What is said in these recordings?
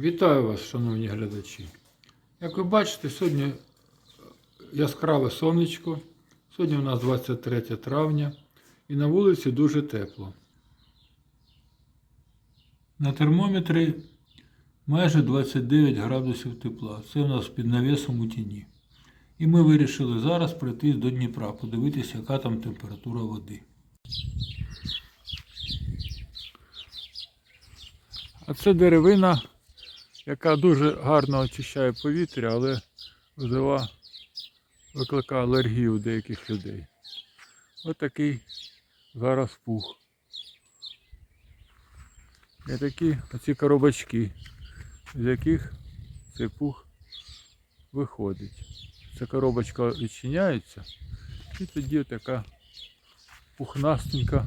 Вітаю вас, шановні глядачі. Як ви бачите, сьогодні яскраве сонечко. Сьогодні у нас 23 травня і на вулиці дуже тепло. На термометрі майже 29 градусів тепла. Це у нас під навісом у тіні. І ми вирішили зараз прийти до Дніпра, подивитися, яка там температура води. А це деревина, яка дуже гарно очищає повітря, але визива, викликає алергію у деяких людей. Ось такий зараз пух. І такі оці коробочки, з яких цей пух виходить. Ця коробочка відчиняється і тоді така пухнастенька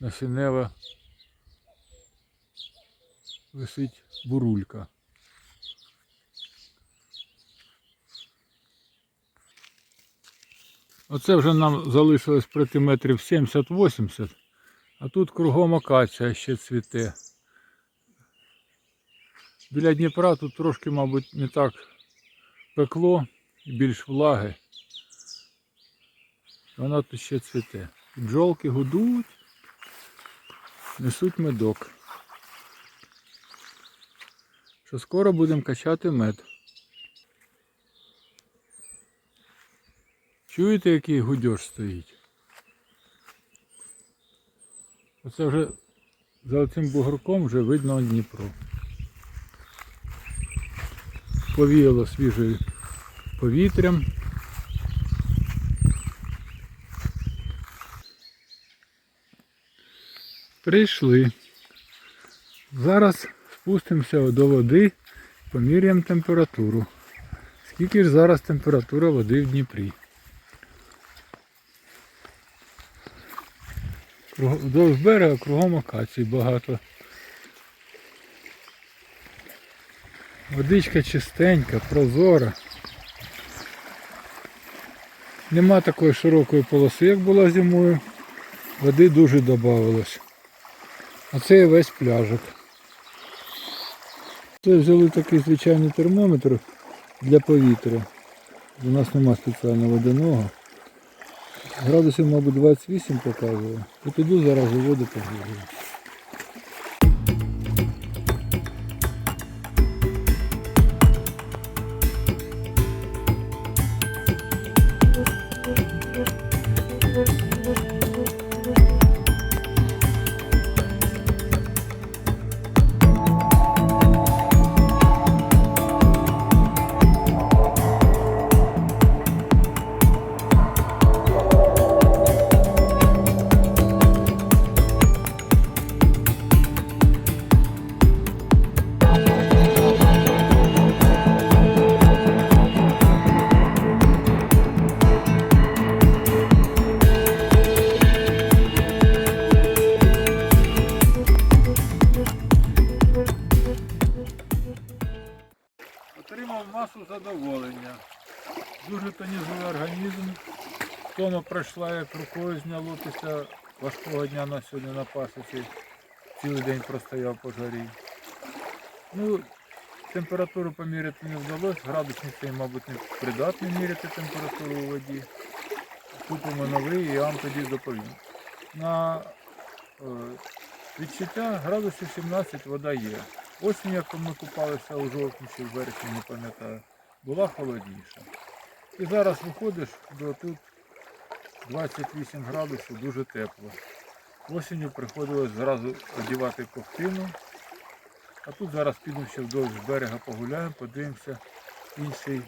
насінева висить бурулька. Оце вже нам залишилось пройти метрів 70-80, а тут кругом акація ще цвіте. Біля Дніпра тут трошки, мабуть, не так пекло і більш влаги. Вона тут ще цвіте. Бджолки гудуть, несуть медок. Що скоро будемо качати мед. Чуєте, який гудьош стоїть? Оце вже за цим бугорком вже видно Дніпро. Повіяло свіжим повітрям. Прийшли. Зараз спустимося до води, поміряємо температуру. Скільки ж зараз температура води в Дніпрі? Вдовж берега кругом акацій багато. Водичка чистенька, прозора. Нема такої широкої полоси, як була зимою. Води дуже додавалось. А це і весь пляжик. Це взяли такий звичайний термометр для повітря. У нас нема спеціального водяного. Градусів, мабуть, 28 показує. Піду зараз у воду погружую. Отримав масу задоволення. Дуже тонізує організм. Тома пройшла, як рукою зняло важкого дня на сьогодні на пасіці. Цілий день простояв по жарі. Ну, температуру поміряти не вдалося. Градусник цей, мабуть, не придатний міряти температуру у воді. Купимо новий і я вам тоді доповім. На е, відчуття градусів 17 вода є. Осінь, як ми купалися у жовтні чи в вересні, не пам'ятаю, була холодніша. І зараз виходиш до тут 28 градусів, дуже тепло. Осінню приходилось зразу одягати ковтину. А тут зараз підемо ще вдовж берега погуляємо, подивимося інший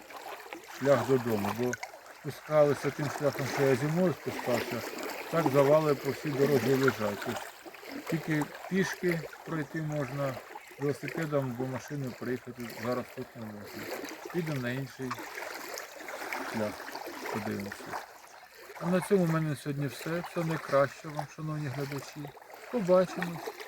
шлях додому. Бо спускалися тим шляхом, що я зимою спускався, так завали по всій дорозі лежать. Тільки пішки пройти можна, велосипедом або машиною приїхати зараз тут не можна. Підемо на інший шлях, подивимося. А на цьому в мене сьогодні все. Все найкраще вам, шановні глядачі. Побачимось.